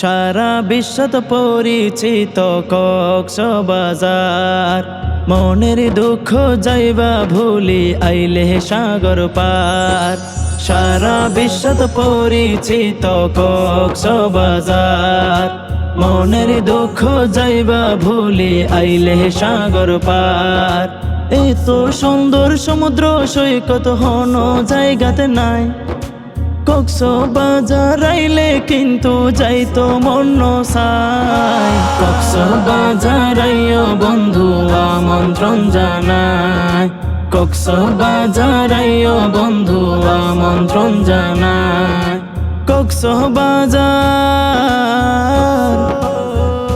সারা বিশ্বত পরিচিত কক্সবাজার মনের দুঃখ যাইবা ভুলি আইলে সাগর পার। সারা বিশ্বত পরিচিত কক্সবাজার মনের দুঃখ যাইবা ভুলি আইলে সাগর পার। এত সুন্দর সমুদ্র সৈকত হন জায়গাতে নাই। কক্স বাজার আইলে কিন্তু যাইতো মন সাই কক্স বাজার আইও বন্ধু, আমন্ত্রণ জানায়। কক্স বাজার আইও বন্ধু, আমন্ত্রণ জানায়। কক্স বাজার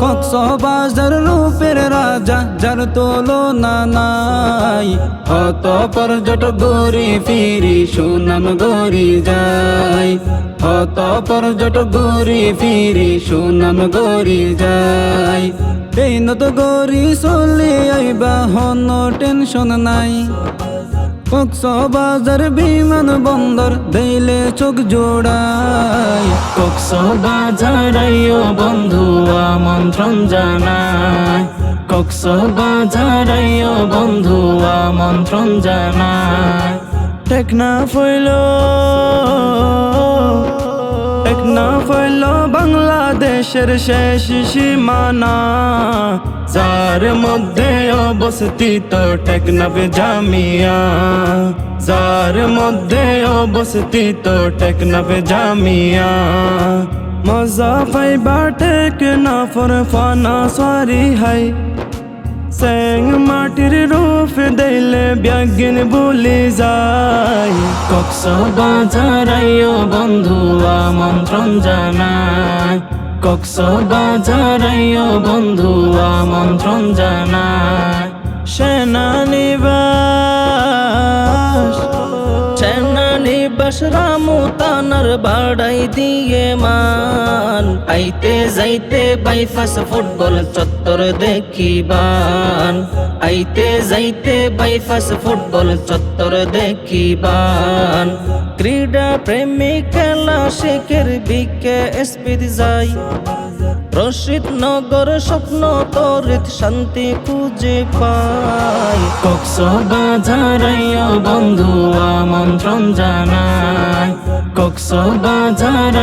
কক্সবাজার রূপের রাজা, যার তুলনা নাই। হত পর্যটক গরি ফিরি সুনাম গরি যায়। হত পর্যটক গরি ফিরি সুনাম গরি যায়। এই নত গরি চলি আইবা হন, টেনশন নাই। কক্সবাজার বিমান বন্দর দেইলে চোখ জোড়ায় কক্স বাজার বন্ধু, আমন্ত্রণ জানায় কক্স বাজার আইও বন্ধু আমন্ত্রণ জানায় টেকনা ফইল টেকনা ফইল বাংলাদেশের শেষ সীমানা। যার মধ্যে অবস্থিত টেকনাফ জামিয়া। যার মধ্যে অবস্থিত টেকনাফ জামিয়া। মজা পাইবা টেকনাফর ফানা, সারি হাই। স্যাং মাটির রূপ দিলে ব্যাগিন বলে যায় কক্স বাজার আইও বন্ধু আমন্ত্রণ জানায় কক্স বাজার আইও বন্ধু আমন্ত্রণ জানায় সেনানিবাস সেনানিবাস রামু তানার বাড়াই দিয়ে মান। আইতে যাইতে বাইফাস ফুটবল চত্বর দেখিবান। আইতে যাইতে বাইফাস ফুটবল চত্বর দেখিবান। ক্রীড়া প্রেমী খেলা শেখের বিকে স্পিড যাই। রশিদ নগর স্বপ্ন তরিত শান্তি খুঁজে পাই কক্স বাজার বন্ধু আমন্ত্রণ জানায়। কক্স বাজার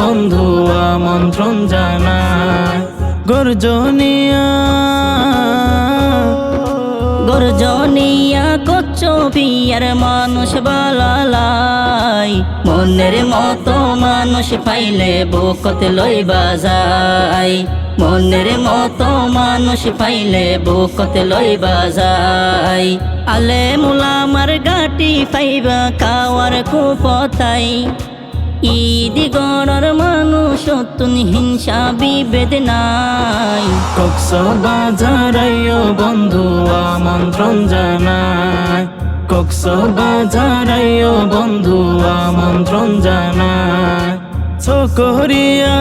বন্ধু আমন্ত্রণ জানায়। গর্জনিয়া গর্জনিয়া। কচ্চ পিয়ার মানুষ বালালাই? মনের মতো মানুষ পাইলে বকত লই বাজাই মনের মতো মানুষ পাইলে বকত লই বাজাই আলে মুলামার গাটি পাইবা, খাওয়ার কুপতাই। ঈদি গণর মানুষ তুন হিংসা বিভেদ নাই। কক্স বাজার বন্ধু আমন্ত্রণ জানায় কক্স বাজার বন্ধু আমন্ত্রণ জানায় ছকরিয়া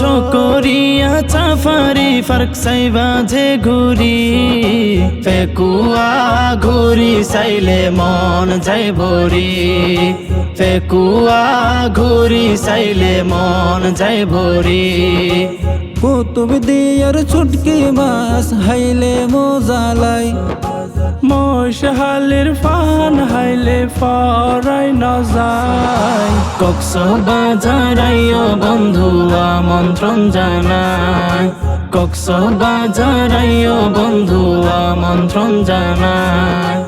ছকরিয়া চাফারি ফার্ক সাইবা যে ঘুরি। ফেকুয়া ঘুরি চাইলে মন যাই ভরি। ফেকুয়া ঘুরি চাইলে মন যাই ভরি। কুতুব দিয়ার ছুটকি মাছ হাইলে মোজালাই মশালের ফান হাইলে ফরাই না যায়। কক্স বাজার বন্ধু আমন্ত্রণ জানায় কক্স বাজার বন্ধু আমন্ত্রণ জানায়